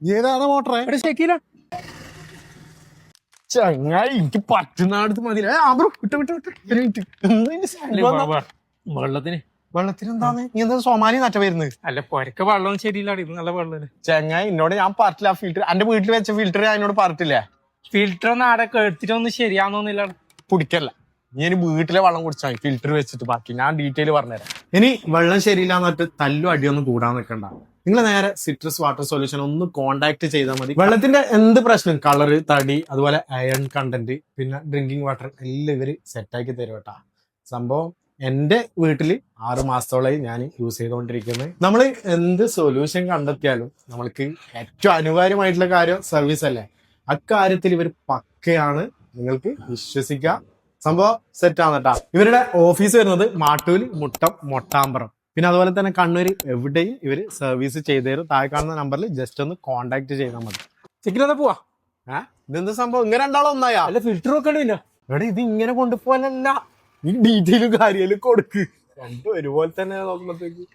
ഏതാണ് മോട്ടറെ? ശരിക്കില്ല ചങ്ങായി എനിക്ക് പറ്റുന്നിടത്ത് മതി. ആബ്രോ വിട്ട് വിട്ട് വിട്ട്. വെള്ളത്തിന് വെള്ളത്തിന്. എന്താണ് നീ എന്താ സോമാലി നറ്റ വരുന്നത്? അല്ല പൊരക്ക വെള്ളം ശരിയില്ല ഇത് നല്ല വെള്ളം ചങ്ങായി എന്നോട് ഞാൻ പറഞ്ഞില്ല ആ ഫിൽറ്റർ എന്റെ വീട്ടിൽ വെച്ച ഫിൽറ്റർ ഞാൻ എന്നോട് പറഞ്ഞിട്ടില്ലേ ഫിൽറ്റർ ഒന്നും ആടെ കേട്ടിട്ടൊന്നും ശരിയാന്നൊന്നുമില്ല കുടിക്കല്ല. നീ ഇനി വീട്ടിലെ വെള്ളം കുടിച്ചാൽ ഫിൽറ്റർ വെച്ചിട്ട് ബാക്കി. ഞാൻ ഡീറ്റെയിൽ പറഞ്ഞുതരാം. ഇനി വെള്ളം ശരിയില്ലാന്നിട്ട് തല്ലും അടിയൊന്നും കൂടാൻ നിൽക്കണ്ട നിങ്ങൾ നേരെ സിട്രസ് വാട്ടർ സൊല്യൂഷൻ ഒന്ന് കോണ്ടാക്ട് ചെയ്താൽ മതി. വെള്ളത്തിന്റെ എന്ത് പ്രശ്നം? കളർ തടി അതുപോലെ അയൺ കണ്ടന്റ് പിന്നെ ഡ്രിങ്കിങ് വാട്ടർ എല്ലാം ഇവർ സെറ്റാക്കി തരും കേട്ടാ. സംഭവം എന്റെ വീട്ടിൽ ആറ് മാസത്തോളമായി ഞാൻ യൂസ് ചെയ്തുകൊണ്ടിരിക്കുന്നത് നമ്മൾ എന്ത് സൊല്യൂഷൻ കണ്ടെത്തിയാലും നമ്മൾക്ക് ഏറ്റവും അനിവാര്യമായിട്ടുള്ള കാര്യം സർവീസ് അല്ലേ? അക്കാര്യത്തിൽ ഇവർ പക്കയാണ് നിങ്ങൾക്ക് വിശ്വസിക്കാം. സംഭവം സെറ്റ് ആണ് കേട്ടാ. ഇവരുടെ ഓഫീസ് വരുന്നത് മാട്ടൂൽ മുട്ടം മൊട്ടാമ്പറം. പിന്നെ അതുപോലെ തന്നെ കണ്ണൂർ എവിടെയും ഇവർ സർവീസ് ചെയ്തു തരും താഴെ കാണുന്ന നമ്പറിൽ ജസ്റ്റ് ഒന്ന് കോൺടാക്ട് ചെയ്താൽ മതി. ശരിക്കും പോവാ. ഏഹ് ഇതെന്ത് സംഭവം? ഇങ്ങനെ രണ്ടാളും ഒന്നായാ? അല്ല ഫിൽറ്റർ വെക്കണില്ല ഇവിടെ ഇത് ഇങ്ങനെ കൊണ്ടുപോകാനല്ല ഈ ഡീറ്റെയിലും കാര്യങ്ങളും കൊടുക്ക്. രണ്ടും ഒരുപോലെ തന്നെ നോക്കുമ്പോഴത്തേക്ക്